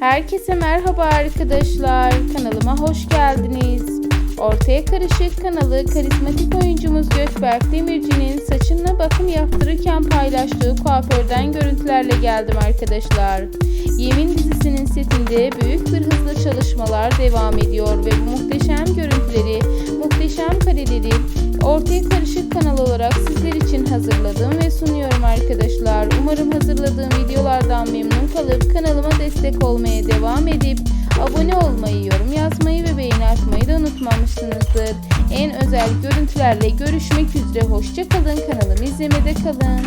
Herkese merhaba arkadaşlar. Kanalıma hoş geldiniz. Ortaya Karışık kanalı karizmatik oyuncumuz Gökberk Demirci'nin saçına bakım yaptırırken paylaştığı kuaförden görüntülerle geldim arkadaşlar. Yemin dizisinin setinde büyük bir hızla çalışmalar devam ediyor ve bu muhteşem görüntüleri, muhteşem kareleri Ortaya Karışık kanal olarak sizler için hazırladım ve sunuyorum. Umarım hazırladığım videolardan memnun kalıp kanalıma destek olmaya devam edip abone olmayı, yorum yazmayı ve beğeni atmayı da unutmamışsınızdır. En özel görüntülerle görüşmek üzere. Hoşçakalın. Kanalımı izlemede kalın.